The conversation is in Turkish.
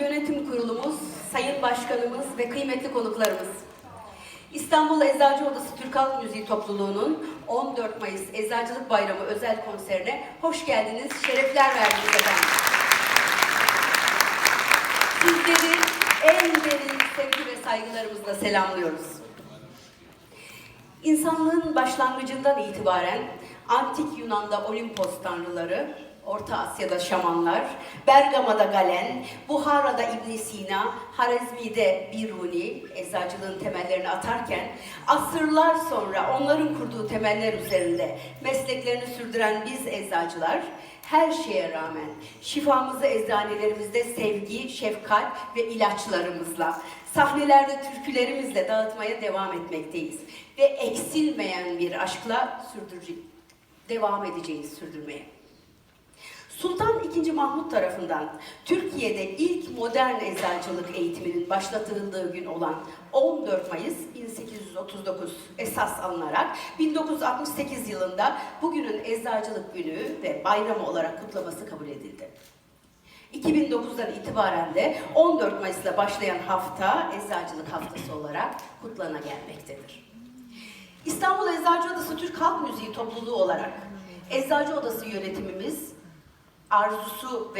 Yönetim Kurulumuz, Sayın Başkanımız ve kıymetli konuklarımız. İstanbul Eczacı Odası Türk Halk Müziği Topluluğu'nun 14 Mayıs Eczacılık Bayramı özel konserine hoş geldiniz, şerefler verdiniz efendim. Sizleri en derin sevgi ve saygılarımızla selamlıyoruz. İnsanlığın başlangıcından itibaren Antik Yunan'da Olimpos tanrıları, Orta Asya'da şamanlar, Bergama'da Galen, Buhara'da ibn Sina, Harezmi'de Biruni eczacılığın temellerini atarken asırlar sonra onların kurduğu temeller üzerinde mesleklerini sürdüren biz eczacılar her şeye rağmen şifamızı eczanelerimizde sevgi, şefkat ve ilaçlarımızla, sahnelerde türkülerimizle dağıtmaya devam etmekteyiz. Ve eksilmeyen bir aşkla sürdürece- devam edeceğiz sürdürmeye. Sultan II. Mahmut tarafından Türkiye'de ilk modern eczacılık eğitiminin başlatıldığı gün olan 14 Mayıs 1839 esas alınarak 1968 yılında bugünün eczacılık günü ve bayramı olarak kutlaması kabul edildi. 2009'dan itibaren de 14 Mayıs'la başlayan hafta eczacılık haftası olarak kutlana gelmektedir. İstanbul Eczacı Odası Türk Halk Müziği topluluğu olarak Eczacı Odası yönetimimiz arzusu ve